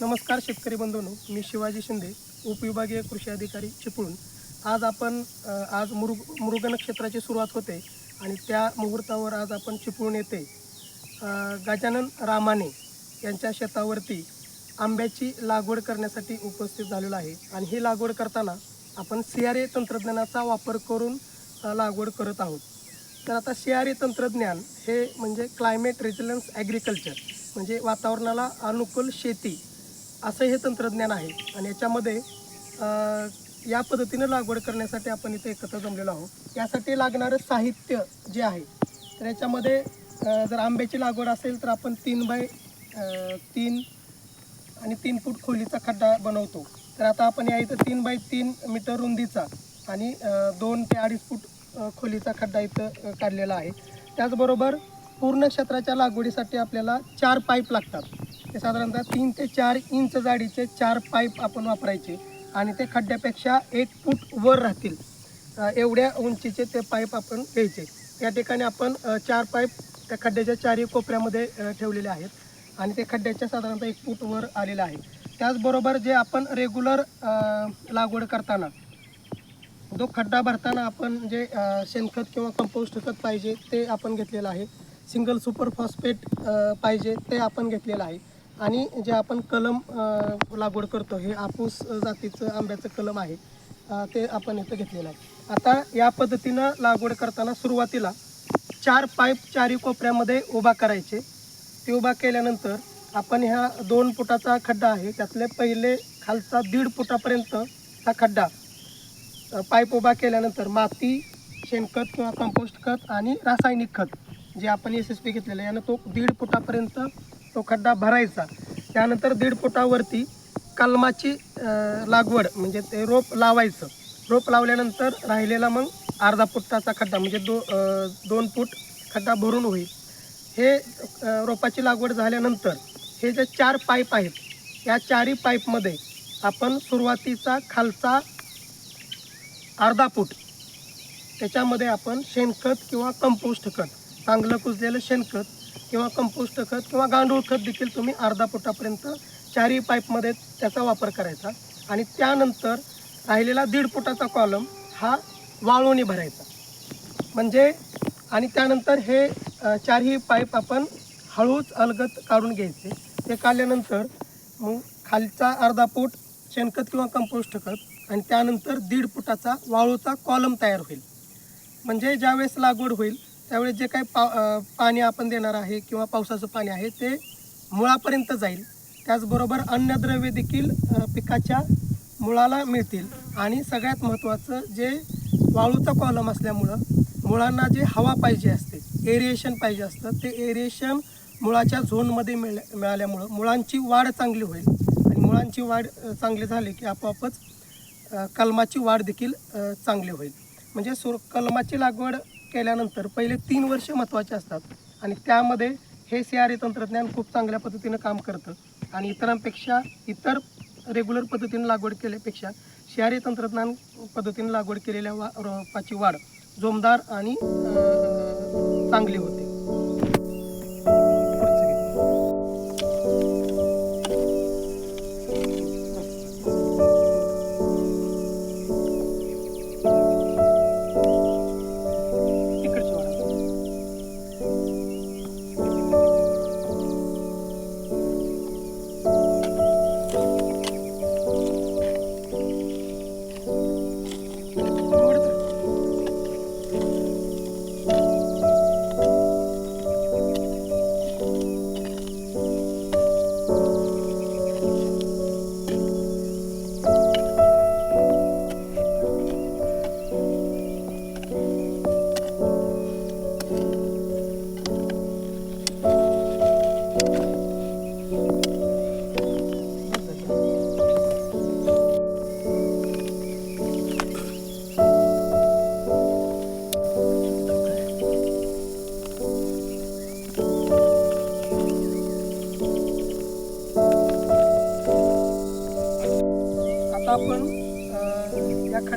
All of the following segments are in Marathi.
नमस्कार शेतकरी बंधूंनो मी शिवाजी शिंदे उपविभागीय कृषी अधिकारी चिपळूण. आज आपण आज मृग मृग नक्षत्राची सुरुवात होते आणि त्या मुहूर्तावर आज आपण चिपळूण येथे गजानन रामाने यांच्या शेतावरती आंब्याची लागवड करण्यासाठी उपस्थित झालेलो आहे. आणि ही लागवड करताना आपण सी आर ए तंत्रज्ञानाचा वापर करून लागवड करत आहोत. तर आता सी आर ए तंत्रज्ञान हे म्हणजे क्लायमेट रेझिलन्स ॲग्रिकल्चर म्हणजे वातावरणाला अनुकूल शेती असं हे तंत्रज्ञान आहे. आणि याच्यामध्ये या पद्धतीनं लागवड करण्यासाठी आपण इथे एकत्र जमलेलो आहोत. यासाठी लागणारं साहित्य जे आहे तर याच्यामध्ये जर आंब्याची लागवड असेल तर आपण तीन बाय तीन आणि तीन फूट खोलीचा खड्डा बनवतो. तर आता आपण या इथं तीन बाय तीन मीटर रुंदीचा आणि दोन ते अडीच फूट खोलीचा खड्डा इथं काढलेला आहे. त्याचबरोबर पूर्ण क्षेत्राच्या लागवडीसाठी आपल्याला चार पाईप लागतात. ते साधारणतः तीन ते चार इंच जाडीचे चार पाईप आपण वापरायचे आणि ते खड्ड्यापेक्षा एक फूट वर राहतील. एवढ्या उंचीचे ते पाईप आपण घ्यायचे. या ठिकाणी आपण चार पाईप त्या खड्ड्याच्या चारही कोपऱ्यामध्ये ठेवलेले आहेत आणि ते खड्ड्याच्या साधारणतः एक फूट वर आलेलं आहे. त्याचबरोबर जे आपण रेग्युलर लागवड करताना जो खड्डा भरताना आपण जे शेणखत किंवा कंपोस्ट खत पाहिजे ते आपण घेतलेलं आहे. सिंगल सुपर फॉस्फेट पाहिजे ते आपण घेतलेलं आहे. आणि जे आपण कलम लागवड करतो हे आपूस जातीचं आंब्याचं कलम आहे ते आपण इथं घेतलेलं आहे. आता या पद्धतीनं लागवड करताना सुरुवातीला चार पाईप चारी कोपऱ्यामध्ये उभा करायचे. ते उभा केल्यानंतर आपण ह्या दोन फुटाचा खड्डा आहे त्यातले पहिले खालचा दीड फुटापर्यंत हा खड्डा पाईप उभा केल्यानंतर माती शेणखत किंवा कंपोस्ट खत आणि रासायनिक खत जे आपण एस एस पी घेतलेलं आहे यानं तो दीड फुटापर्यंत तो खड्डा भरायचा. त्यानंतर दीड फुटावरती कलमाची लागवड म्हणजे ते रोप लावायचं. रोप लावल्यानंतर राहिलेला मग अर्धा फुटाचा खड्डा म्हणजे दो दोन फूट खड्डा भरून होईल. हे रोपाची लागवड झाल्यानंतर हे जे चार पाईप आहेत या चारही पाईपमध्ये आपण सुरुवातीचा खालचा अर्धा फूट त्याच्यामध्ये आपण शेणखत किंवा कंपोस्ट खत चांगलं कुजलेलं शेणखत किंवा कंपोस्ट खत किंवा गांडूळ खत देखील तुम्ही अर्धा फुटापर्यंत चारही पाईपमध्ये त्याचा वापर करायचा. आणि त्यानंतर राहिलेला दीड फुटाचा कॉलम हा वाळूने भरायचा. म्हणजे आणि त्यानंतर हे चारही पाईप आपण हळूच अलगत काढून घ्यायचे. ते काढल्यानंतर मग खालचा अर्धा फूट शेणखत किंवा कंपोस्ट खत आणि त्यानंतर दीड फुटाचा वाळूचा कॉलम तयार होईल. म्हणजे ज्यावेळेस लागवड होईल त्यावेळेस जे काही पा पाणी आपण देणार आहे किंवा पावसाचं पाणी आहे ते मुळापर्यंत जाईल. त्याचबरोबर अन्नद्रव्य देखील पिकाच्या मुळाला मिळतील. आणि सगळ्यात महत्त्वाचं जे वाळूचा कॉलम असल्यामुळं मुळांना जे हवा पाहिजे असते एरिएशन पाहिजे असतं ते एरिएशन मुळाच्या झोनमध्ये मिळ मिळाल्यामुळं मुळांची वाढ चांगली होईल. आणि मुळांची वाढ चांगली झाली की आपोआपच कलमाची वाढ देखील चांगली होईल. म्हणजे सुर कलमाची लागवड केल्यानंतर पहिले तीन वर्ष महत्त्वाचे असतात. आणि त्यामध्ये हे सी आर ए तंत्रज्ञान खूप चांगल्या पद्धतीनं काम करतं. आणि इतरांपेक्षा इतर रेग्युलर पद्धतीने लागवड केल्यापेक्षा सी आर ए तंत्रज्ञान पद्धतीने लागवड केलेल्या वा रोपाची वाढ जोमदार आणि चांगली होते.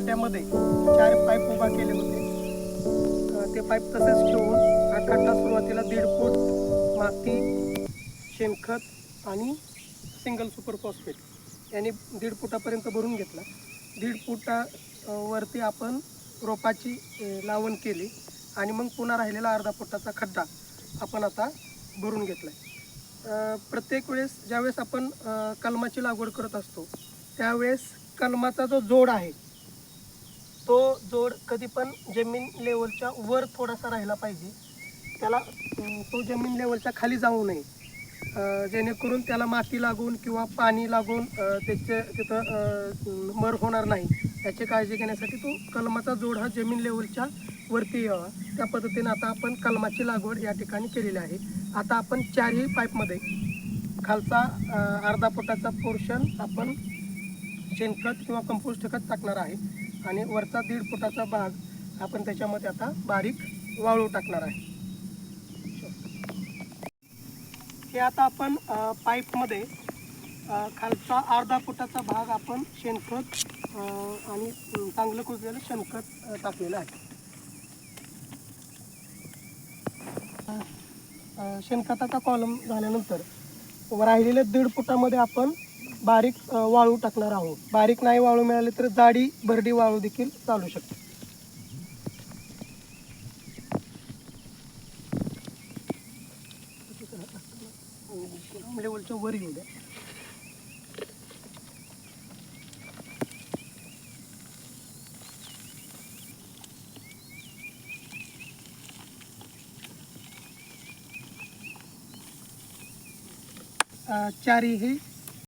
खड्ड्यामध्ये चार पाईप उभा केले होते. ते पाईप तसेच ठेवून हा खड्डा सुरुवातीला दीड फूट माती शेणखत आणि सिंगल सुपर फॉस्फेट याने दीड फुटापर्यंत भरून घेतला. दीड फुटा वरती आपण रोपाची लावण केली आणि मग पुन्हा राहिलेला अर्धा फुटाचा खड्डा आपण आता भरून घेतला आहे प्रत्येक वेळेस ज्यावेळेस आपण कलमाची लागवड करत असतो त्यावेळेस कलमाचा जो जोड आहे तो जोड कधी पण जमीन लेवलच्या वर थोडासा राहिला पाहिजे. त्याला तो जमीन लेवलच्या खाली जाऊ नये. जेणेकरून त्याला माती लागून किंवा पाणी लागून त्याचे तिथं मर होणार नाही. याची काळजी घेण्यासाठी तो कलमाचा जोड हा जमीन लेवलच्या वरती यावा. त्या पद्धतीने आता आपण कलमाची लागवड या ठिकाणी केलेली आहे. आता आपण चारही पाईपमध्ये खालचा अर्धा फुटाचा पोर्शन आपण शेणखत किंवा कंपोस्ट खत टाकणार आहे. आणि वरचा दीड फुटाचा भाग आपण त्याच्यामध्ये आता बारीक वाळू टाकणार आहे. हे आता आपण पाईपमध्ये खालचा अर्धा फुटाचा भाग आपण शेणखत आणि चांगलं कुजलेलं शेणखत टाकलेलं आहे. शेणखताचा कॉलम झाल्यानंतर राहिलेल्या दीड फुटामध्ये आपण बारीक वाळू टाकणार आहोत. बारीक नाही वाळू मिळाले तर जाडी भरडी वाळू देखील चालू शकते. लेवलच्या वर येऊ द्या चारी ही